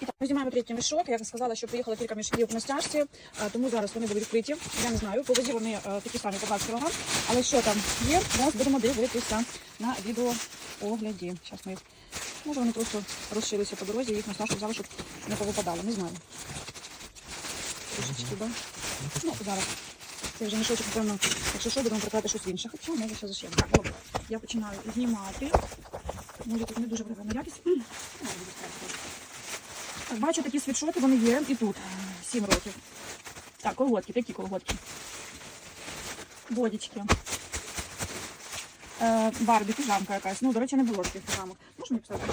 І так, ми знімаємо третій мішок. Я сказала, що приїхало кілька мішків на стяжці, тому зараз вони будуть відкриті. Я не знаю, по вазі вони е, такі самі по 20 кг, але що там є, зараз будемо дивитися на відеоогляді. Зараз ми їх, може вони просто розшилися по дорозі, їх на стяжку взяли, щоб не повипадало, не знаю. Трошечки, да? Ну, зараз. Це вже мішочок, напевно, якщо що, будемо прикладати щось інше. Хоча може ще зашиємо. Так, добре. Я починаю знімати. Може тут не дуже виявлена якість. М, ну, буду ставити. Так, бачу, такі світшоти вони є і тут. Сім років. Так, колготки, такі колготки. Бодічки. Е, Барбі, піжамка якась. Ну, до речі, не було таких піжамок. Можна писати?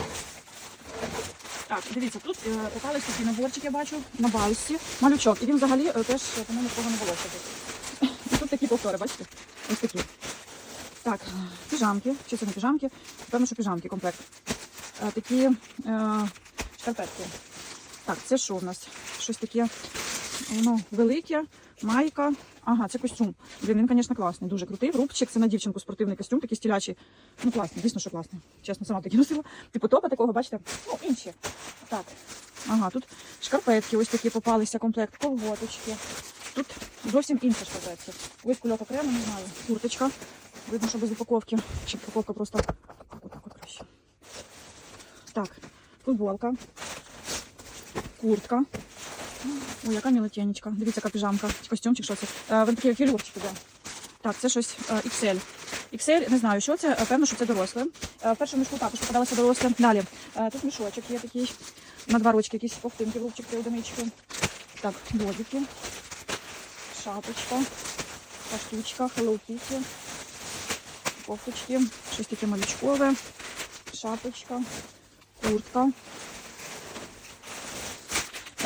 Так, дивіться, тут е, попались такі наборчики, я бачу, на балсі. Малючок. І він взагалі е, теж, е, по-моєму, такого не було ще. І тут такі повтори, бачите? Ось такі. Так, піжамки. Чи це не піжамки? Певно, що піжамки, комплект. Е, такі е, шкарпетки. Так, це що в нас? Щось таке ну, велике, майка. Ага, це костюм. Блін, він, звісно, класний, дуже крутий. Рубчик, це на дівчинку спортивний костюм, такий стілячий. Ну, класний, дійсно, що класний. Чесно, сама такі носила. Типу топа такого, бачите? Ну, інші. Так. Ага, тут шкарпетки ось такі попалися, комплект, колготочки. Тут зовсім інша шкарпетки. Ось кульок окремо, не знаю. Курточка. Видно, що без упаковки. Чи упаковка просто так, от краще. Так, футболка, куртка. Ой, яка мілотенечка. Дивіться, яка піжамка. Костюмчик, що це? Е, Він такий філюрчик іде. Так, це щось е, XL. XL, не знаю, що це. Е, Певно, що це доросле. В першому мішку також попадалося доросле. Далі. Тут мішочок є такий. На два ручки якісь ковтинки, рубчик, три одинички. Так, бодики. Шапочка. Штучка, Hello Kitty. Кофточки. Щось таке малючкове. Шапочка. Куртка.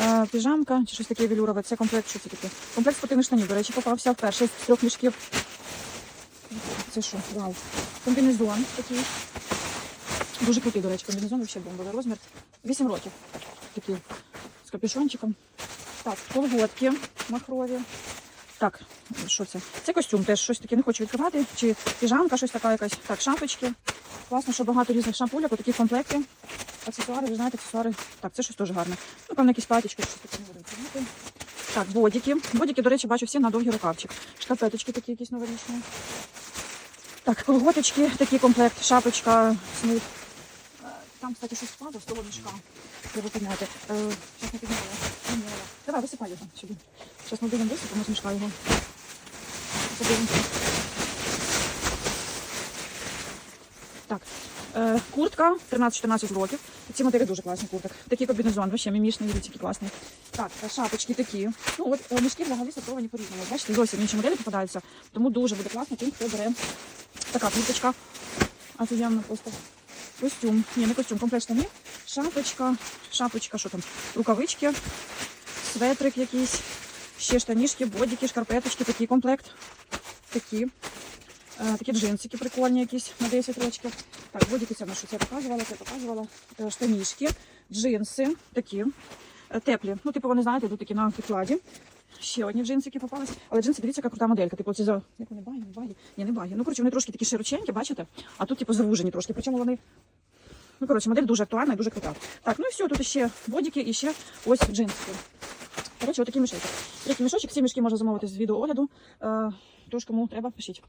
Е, піжамка чи щось таке велюрове. Це комплект, що це таке? Комплект спортивних штанів, до речі, попався вперше з трьох мішків. Це що? Вау. Комбінезон такий. Дуже крутий, до речі, комбінезон, взагалі бомбовий розмір. 8 років. Такий з капюшончиком. Так, колготки махрові. Так, що це? Це костюм теж щось таке не хочу відкривати. Чи піжамка, щось така якась. Так, шапочки. Класно, що багато різних шампуляк, такі в комплекті. Аксесуари, ви знаєте, аксесуари. Так, це щось теж гарне. Ну, певно, якісь патічки, щось таке не будемо. Так, бодики. Бодики, до речі, бачу всі на довгий рукавчик. Шкарпеточки такі якісь новорічні. Так, колготочки, такий комплект, шапочка, смут. Е, Там, кстати, щось впало з того мішка. Треба підняти. Зараз не підняла. Підняла. Давай, висипай його сюди. Зараз ми будемо висипемо з мішка його. Подивимося. Так, е, куртка 13-14 років. Ці моделі дуже класні курток. Такий комбінезон, вообще мімішний, дивіться, який класний. Так, е, шапочки такі. Ну, от е, мішки взагалі сортовані по-різному. Бачите, зовсім інші моделі попадаються. Тому дуже буде класно тим, хто бере така курточка. Офігенно просто. Костюм. Ні, не костюм, комплект штанів. Шапочка, шапочка, що там? Рукавички, светрик якийсь, ще штанішки, бодики, шкарпеточки, такий комплект. Такі. Е, такі джинсики прикольні якісь на 10 років. Так, бодики це на що це я показувала, це я показувала. Е, штанішки, джинси такі. е, Теплі. Ну, типу, вони знаєте, тут такі на підкладі. Ще одні джинсики попались. Але джинси, дивіться, яка крута моделька. Типу, це за. Як вони баги, не баги? Ні, не баги. Ну, коротше, вони трошки такі широченькі, бачите? А тут, типу, завужені трошки. Причому вони. Ну, коротше, модель дуже актуальна і дуже крута. Так, ну і все, тут ще бодики і ще ось джинсики. Коротше, отакий мішечок. Третій мішочок, ці мішки можна замовити з відеоогляду. Е, тож кому треба, пишіть.